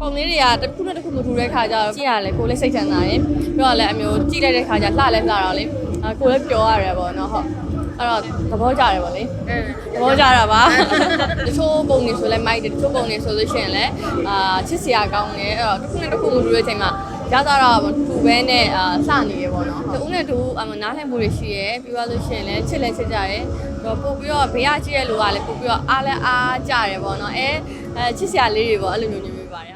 ပုံလေးတွေကတစ်ခုနဲ့တစ်ခုမတူတဲ့ခါကျတော့ကြည့်ရလဲကိုယ်လည်းစိတ်ချမ်းသာတယ်ပြီးတော့လည်းအမျိုးကြည့်လိုက်တဲ့ခါကျလှလဲလှတော့လေအာကိုယ်လည်းပျော်ရတယ်ပေါ့နော်ဟုတ်အဲ့တော့သဘောကျတယ်ပေါ့လေအင်းသဘောကျတာပါတချို့ပုံတွေဆိုလဲမိုက်တယ်တချို့ပုံတွေဆိုလို့ရှိရင်လည်းအာချစ်စရာကောင်းတယ်အဲ့တော့တစ်ခုနဲ့တစ်ခုမတူတဲ့အချိန်မှာရတာတော့တူပဲနဲ့အာလှနေရပေါ့နော်တူနဲ့တူအမနားလည်မှုတွေရှိရဲပြီးသွားလို့ရှိရင်လည်းချစ်လဲချစ်ကြရဲတော့ပို့ပြီးတော့ဘေးကကြည့်ရလို့ကလည်းပို့ပြီးတော့အားလဲအားကြရဲပေါ့နော်အဲအဲချစ်စရာလေးတွေပေါ့အဲ့လိုမျိုးနေပြပါတယ်ဟုတ်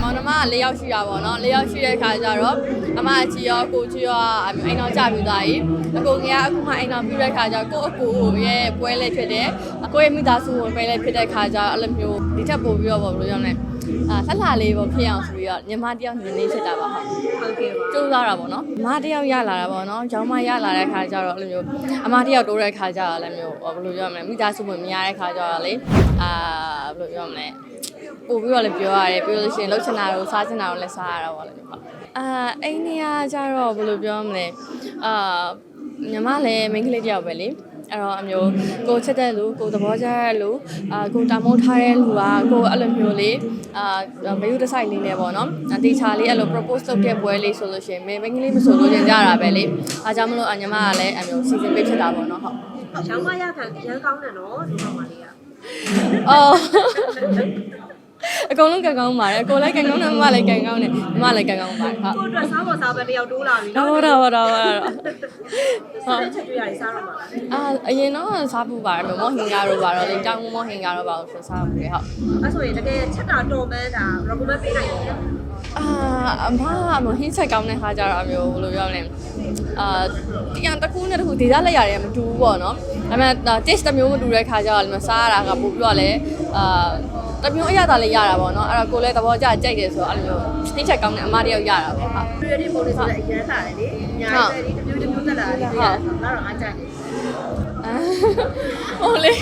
မောင်နှမက၄ယောက်ရှိတာပေါ့နော်၄ယောက်ရှိတဲ့ခါကျတော့အမအကြီးရောကိုကြီးရောအမျိုးအိမ်အောင်ကြပြီးသွားပြီအကိုငယ်ကအခုမှအိမ်အောင်ပြုတဲ့ခါကျတော့ကိုအကိုရဲ့ပွဲလေးဖြစ်တယ်အကိုရဲ့မိသားစုဝင်ပွဲလေးဖြစ်တဲ့ခါကျတော့အဲ့လိုမျိုးဒီထက်ပိုပြီးတော့ပေါ့ဘယ်လိုပြောမလဲ အာလှလှလေးပေါ့ဖြစ်အောင်ဆိုပြီးတော့ညီမတယောက်နေနေဖြစ်တာပါဟုတ်ဟုတ်ကဲ့ပါစူးစားတာပေါ့နော်အမတယောက်ရလာတာပေါ့နော်ကျောင်းမရလာတဲ့ခါကျတော့အဲ့လိုမျိုးအမတယောက်တိုးတဲ့ခါကျတော့လည်းမျိုးဘယ်လိုပြောမလဲမိသားစုဝင်မရတဲ့ခါကျတော့လေအာဘယ်လိုပြောမလဲပို့ပြီးတော့လည်းပြောရတယ်ပြောလို့ရှိရင်လှုပ်ချင်တာတို့စားချင်တာတို့လည်းစားရတာပေါ့လေဟုတ်အာအိမ်နေရကျတော့ဘယ်လိုပြောမလဲအာညီမလည်းမိန်းကလေးတယောက်ပဲလေ အဲ့တော့အမျိုးကိုချစ်တဲ့လူကိုသဘောကျတဲ့လူအာကိုတာမိုးထားတဲ့လူကကိုအဲ့လိုမျိုးလေးအာမယူတဆိုင်လေးနဲ့ပေါ့နော်အတေချာလေးအဲ့လို propose လုပ်တဲ့ပွဲလေးဆိုလို့ရှိရင်မင်းမိန်းကလေးမဆိုလို့ရင်ကြတာပဲလေအားကြောင့်မလို့အညီမကလည်းအမျိုးစီစဉ်ပေးဖြစ်တာပေါ့နော်ဟုတ်ရောင်းမရခံရန်ကောင်းတယ်နော်ဒီကောင်မလေးကအော် အကုန်လုံးကန်ကောင်းပါတယ်အကိုလည်းကန်ကောင်းတယ်မမလည်းကန်ကောင်းတယ်မမလည်းကန်ကောင်းပါတယ်ဟုတ်ကိုအတွက်စားပေါ်စားပဲတယောက်တိုးလာပြီတော့တော့တော့တော့ဆက်တဲ့ချက်တွေ့ရတယ်စားတော့မှာလားအာအရင်တော့စားပူပါတယ်မောဟင်ကားတော့ပါတော့လေတောင်းမောဟင်ကားတော့ပါလို့စားပူတယ်ဟုတ်အဲ့ဆိုရင်တကယ်ချက်တာတော်မန်းတာ recommend ပေးနိုင်တယ်အာအမမဟင်းချက်ကောင်းတဲ့ခါကျတော့အမျိုးဘယ်လိုပြောမလဲအာတရားတစ်ခုနဲ့တစ်ခုဒေသလက်ရတယ်မတူဘူးပေါ့နော်ဒါပေမဲ့ taste တစ်မျိုးမတူတဲ့ခါကျတော့လည်းစားရတာကပို့ပြီးတော့လည်းအာ တစ်မျိုးအရသာလေးရတာပေါ့နော်အဲ့တော့ကိုလည်းသဘောကျကြိုက်တယ်ဆိုတော့အဲ့လိုမျိုးဟင်းချက်ကောင်းတဲ့အမတယောက်ရတာပေါ့ဟုတ်ပြည့်တဲ့ပုံလေးဆိုလည်းအရန်လာတယ်လေညာတဲ့ဒီတစ်မျိုးတစ်မျိုးတက်လာတယ်ဒီကဒါတော့အားကြတယ်ဟိုလေ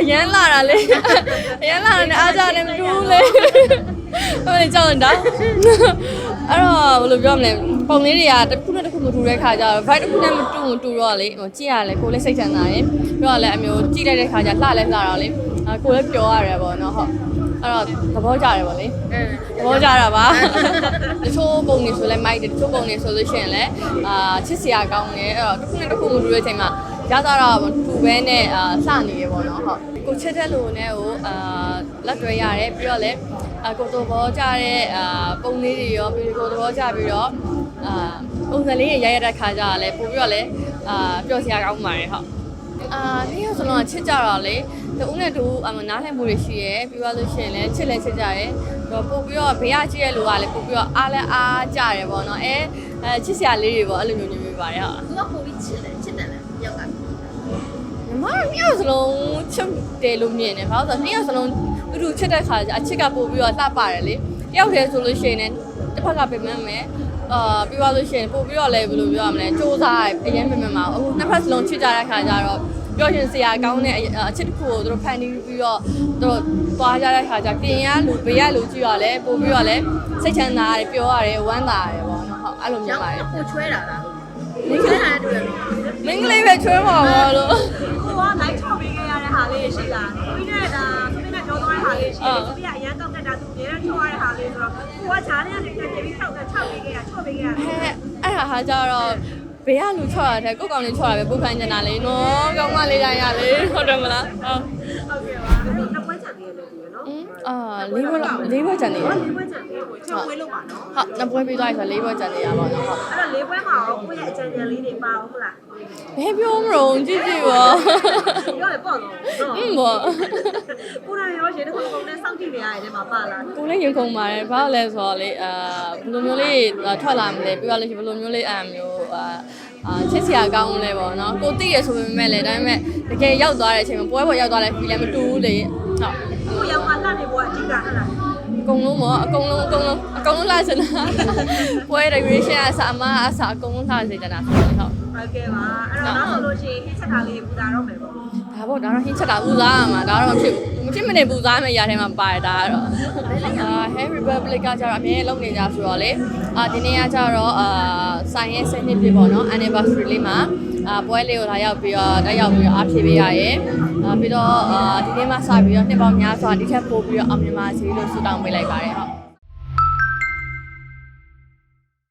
အရန်လာတာလေအရန်လာတာနဲ့အားကြတယ်မတူဘူးလေဟိုလေကြောက်နေတာအဲ့တော့ဘယ်လိုပြောမလဲပုံလေးတွေကတစ်ခုနဲ့တစ်ခုမတူတဲ့ခါကျတော့ vibe တစ်ခုနဲ့မတူမတူတော့လေဟိုကြည့်ရလဲကိုယ်လည်းစိတ်ချမ်းသာတယ်ပြီးတော့လည်းအမျိုးကြည့်လိုက်တဲ့ခါကျလှလဲလှတော့လေအာကိုယ်လည်းပျော်ရတယ်ပေါ့နော်ဟုတ်အဲ့ တော့သဘောကျတယ်ပေါ့လေအင်းသဘောကျတာပါတချို့ပုံတွေဆိုလဲမိုက်တယ်တချို့ပုံတွေဆိုလို့ရှိရင်လည်းအာချစ်စရာကောင်းတယ်အဲ့တော့တစ်ခုနဲ့တစ်ခုမတူတဲ့အချိန်မှာရတာတော့တူပဲနဲ့အာလှနေရပေါ့နော်ဟုတ်ကိုချစ်တဲ့လူနဲ့ကိုအာလက်တွေ့ရတယ်ပြီးတော့လည်းအာကိုသဘောကျတဲ့အာပုံလေးတွေရောပြီးကိုသဘောကျပြီးတော့အာပုံစံလေးရရတဲ့ခါကျတော့လည်းပို့ပြီးတော့လည်းအာပျော်စရာကောင်းပါတယ်ဟုတ် အာနေ့ရက်ဆိုတော့ချစ်ကြတော့လေတူဦးနဲ့တူအမနားလည်မှုတွေရှိရဲပြီးသွားလို့ရှိရင်လည်းချစ်လဲချစ်ကြရဲတော့ပို့ပြီးတော့ဘေးကကြည့်ရလူကလည်းပို့ပြီးတော့အားလဲအားကြရဲပေါ့နော်အဲအဲချစ်စရာလေးတွေပေါ့အဲ့လိုမျိုးနေပြပါတယ်ဟုတ်သူကပုံပြီးချစ်တယ်ချစ်တယ်လေရောက်ကညီမတို့နှစ်ယောက်စလုံးချစ်တယ်လို့မြင်တယ်ဘာလို့ဆိုတော့နှစ်ယောက်စလုံးတူတူချစ်တဲ့ခါကျအချစ်ကပို့ပြီးတော့လှပတယ်လေတယောက်တည်းဆိုလို့ရှိရင်လည်း တစ်ဖက်ကပြင်မှန်းမယ်အာပြီးသွားလို့ရှိရင်ပို့ပြီးတော့လည်းဘယ်လိုပြောရမလဲစူးစားအရင်ပြင်မှန်းမှာအခုနှစ်ဖက်စလုံးချစ်ကြတဲ့ခါကျတော့ပြောရင်စရာကောင်းတဲ့အအချစ်တစ်ခုကိုသူတို့ဖန်တီးပြီးတော့သူတို့သွားကြတဲ့ခါကျပြင်ရလူဘေးရလူကြည့်ရလဲပို့ပြီးတော့လည်းစိတ်ချမ်းသာရတယ်ပြောရတယ်ဝမ်းသာရတယ်ပေါ့နော်ဟုတ်အဲ့လိုမျိုးပါတယ်ကိုချွဲတာလားမင်းကလည်းတူတယ်မင်းကလေးပဲချွေးမှာပါလို့ကိုကလိုက်ချော်ပေးခဲ့ရတဲ့ဟာလေးရှိတာပြီးတဲ့ဒါသူနဲ့ပြောသွားတဲ့ဟာလေးရှိတယ်သူကအရန်တောက်ကတာသူအများချော်ရတဲ့ဟာလေးဆိုတော့ကိုကဈားထဲကနေတက်ပြီးထောက်က ချောက်ပေးခဲ့ရချော်ပေးခဲ့ရအဲအဲ့ဒါဟာကြတော့ဘေးကလူချော့ရတဲ့ကိုယ့်ကောင်လေးချော့ရပဲပုတ်ခိုင်းနေတာလေနော်ကောင်းမလေးတိုင်းရလေဟုတ်တယ်မလားဟုတ် အင်းအာလေးဘွဲလေးဘွဲကြံနေရဟောဟုတ်လေးပွဲချန်သေးကိုချက်ဝဲလို့ပါနော်နှစ်ပွဲပြီးသွားပြီဆိုလေးဘွဲကြံနေရပါတော့ဟုတ်အဲ့တော့လေးပွဲမှာရောကိုယ့်ရဲ့အကြံဉာဏ်လေးတွေပါအောင်မလားဘယ်ပြောမလို့ကြည့်ကြည့်ပါပြောရပေါ့နော်အင်းဘောကိုယ်တိုင်ရောရှင်တစ်ခုတစ်ခုနဲ့စောင့်ကြည့်နေရတယ်မှာပါလားကိုလည်းရင်ခုန်ပါတယ်ဘာလို့လဲဆိုတော့လေအာဘယ်လိုမျိုးလေးထွက်လာမလဲပြီးတော့လေဘယ်လိုမျိုးလေးအာမျိုးအာအာချစ်စရာကောင်းလဲပေါ့နော်ကိုသိရဆိုပေမဲ့လည်းဒါပေမဲ့တကယ်ရောက်သွားတဲ့အချိန်မှာပွဲပေါ်ရောက်သွားတဲ့ feel လည်းမတူဘူးလေဟုတ် ကိုရောက်မှလှနေဖို့အဓိကဟလားအကုန်လုံးပေါ့အကုန်လုံးအကုန်လုံးအကုန်လုံးလာစနာပွဲ decoration အစားအမအစားအကုန်လုံးလာစေချင်တာဆိုတော့ဟုတ်ဟုတ်ကဲ့ပါအဲ့တော့နောက်ဆိုလို့ရှိရင်ဟင်းချက်တာလေးပူတာတော့မယ်ပေါ့ဒါပေါ့ဒါတော့ဟင်းချက်တာပူစားရမှာဒါတော့မဖြစ်ဘူးမဖြစ်မနေပူစားမယ့်ຢာထဲမှာပါတယ်ဒါကတော့အာ Harry Republic ကကျတော့အမြဲလုံးနေကြဆိုတော့လေအာဒီနေ့ကကျတော့အာဆိုင်ရဲ့7နှစ်ပြည့်ပေါ့နော် anniversary လေးမှာအာပွဲလေးကိုလာရောက်ပြီးတော့တက်ရောက်ပြီးတော့အားဖြည့်ပေးရရယ်အာပြီးတော့အာဒီနေ့မှစပြီးတော့နှစ်ပေါင်းများစွာဒီထက်ပိုပြီးတော့အောင်မြင်ပါစေလို့ဆုတောင်းပေးလိုက်ပါတယ်ဟုတ်